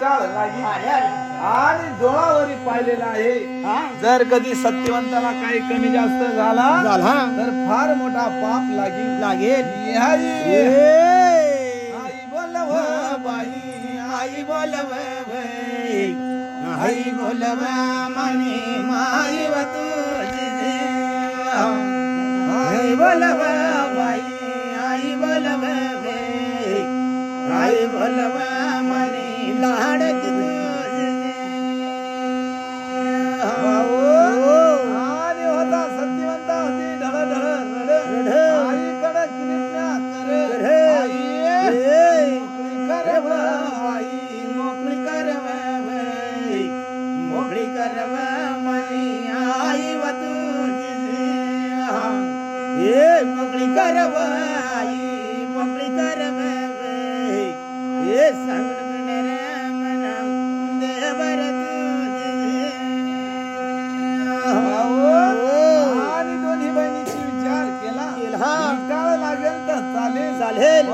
विटाळ लागी आणि डोळावरी पाहिलेला आहे. जर कधी सत्यवंताला काही कमी जास्त झाला झाला. तर फार मोठा पाप लागी लागेल. आई. बोलव बाई. आई बोलव आई बोलव मने माई व तुझे आई बोलव बाई. आई बोलव आई बोलव मोकळी कर करव व आई मोकळी करव बाई, मोकळी करव मनी आई व तुझी हे मोकळी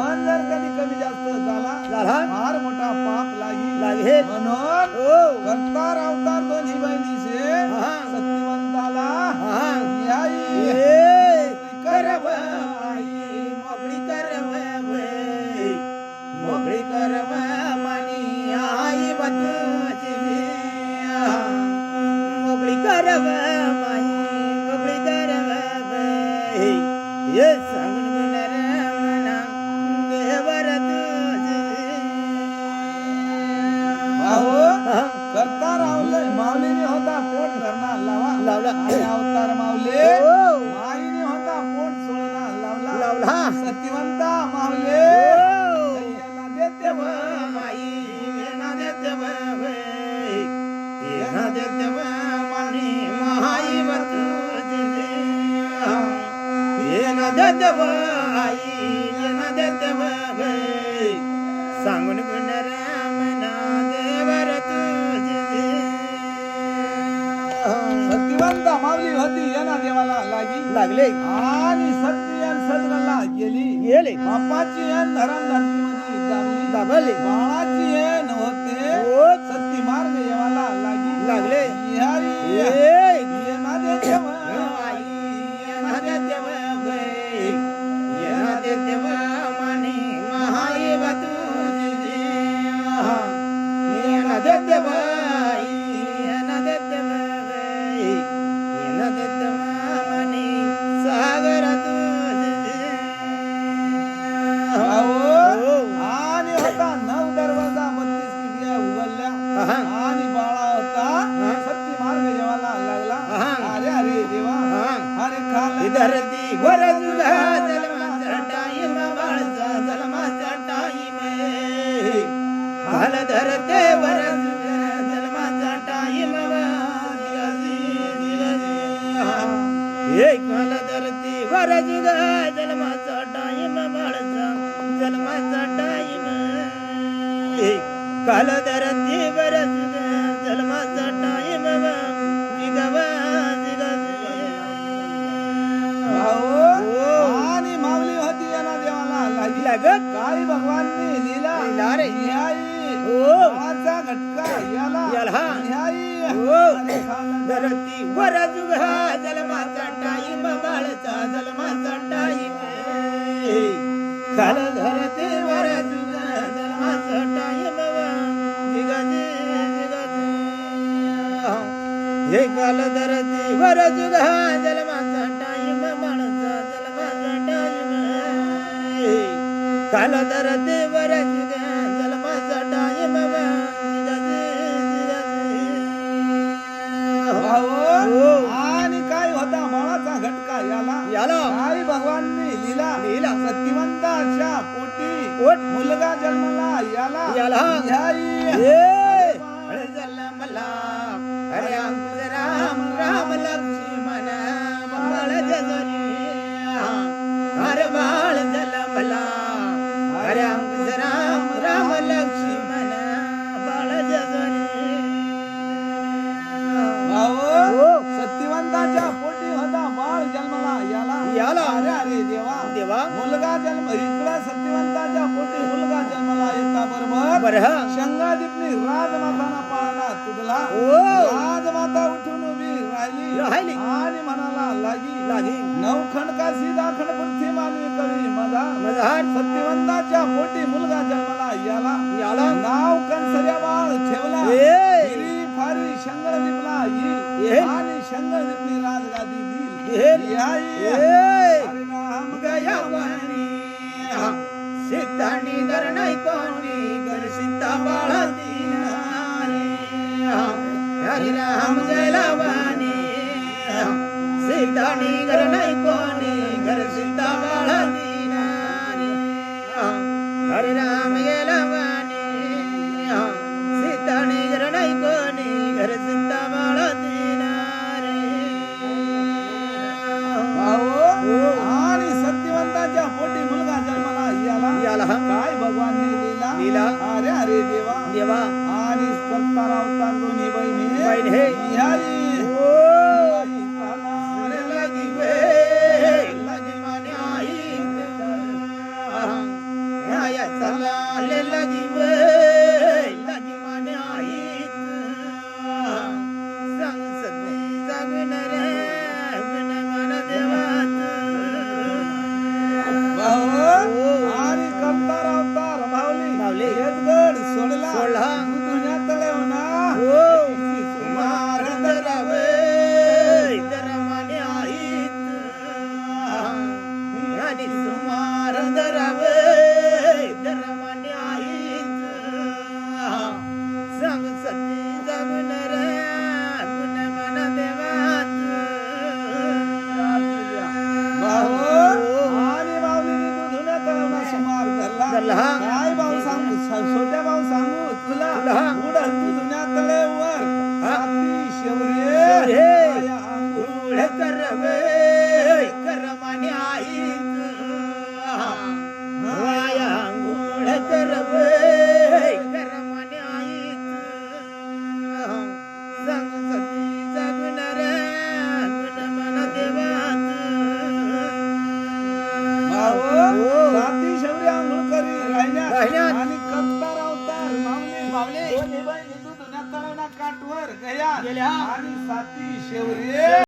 पण जर कधी कमी जास्त झाला झाला? फार मोठा पाप लागी. लागेल म्हणून हो. करतार अवतार दोन्ही बहिणीचे लावला. सत्यवंता माऊले. हो. देते माई येना देते येना देते मानी माई बतुची येना देते बाई, येना देते सांगून गुणर मना देवर तुझे सत्यवंता माऊली होती येना देवाला लागी लागले. सदगला गेली बापाची यान धरण धरतीमध्ये दाबली दाबले. बाळाची येन होते. हो. सत्य मार्ग येवाला लागी लागले. खाल धरती वरजुगा जलमाचा टाईम बाळचा जलमाचा टाईम काल धरते वरजुगा जलमाचा टाईम हे काल धरती वरजुगा जलमाचा टाईम बाळचा जलमाचा टाईम काल धर धरती वर जुगा जलमाचा टाईम बाळचा जलमाचा टाईम खाल धरती वर जुगा जलमाचा टाईम जिगाजी हे काल धरती वर जुगा जलमाचा टाईम बाळचा जलमाचा टाईम काल धरती वर जुगा जलमाचा टाईम जिगाजी जिगाजी भाऊ हो. आणि काय होता बाळाचा घटका याला? याला? काही भगवाननी लीला लीला. सत्यवंताच्या पोटी पोट. मुलगा जन्मला याला? याला. शंगादीपनी राजमाताना पाळणा तुडला. राजमाता उठून उभी राहिली. राहिली. आणि म्हणाला लागी. लागी. नवखंड का सीधा खंड पृथ्वी मानवी करी मधा सत्यवंताच्या पोटी मुलगा जन्मला याला. याला. नाव कंसर्या बाळ ठेवला फारी शंगर दिपला ए. येईल आणि शंगर दिपली राजगादी. दिल याई. गया वाणी. सीतानी घर नाही कोणी. हरि राम जय घर घर सीता राम आया चला ले लगी वे लगी माने आई संग सती जगन रे गुण मन देवात. भाऊ आणि करतार अवतार माऊली माऊली. येतगड सोडला. सोडला. दुनिया तळे होना. ओ सुमार दरावे दरमाने आईत आणि साती शेवरे आंघोळ करी राहिल्या राहिल्यात. आणि कप्तार अवतार माऊली माऊली. दोन्ही बहिणी तू धुण्या तळवला काठवर गया गेल्या. आणि साती शेवरे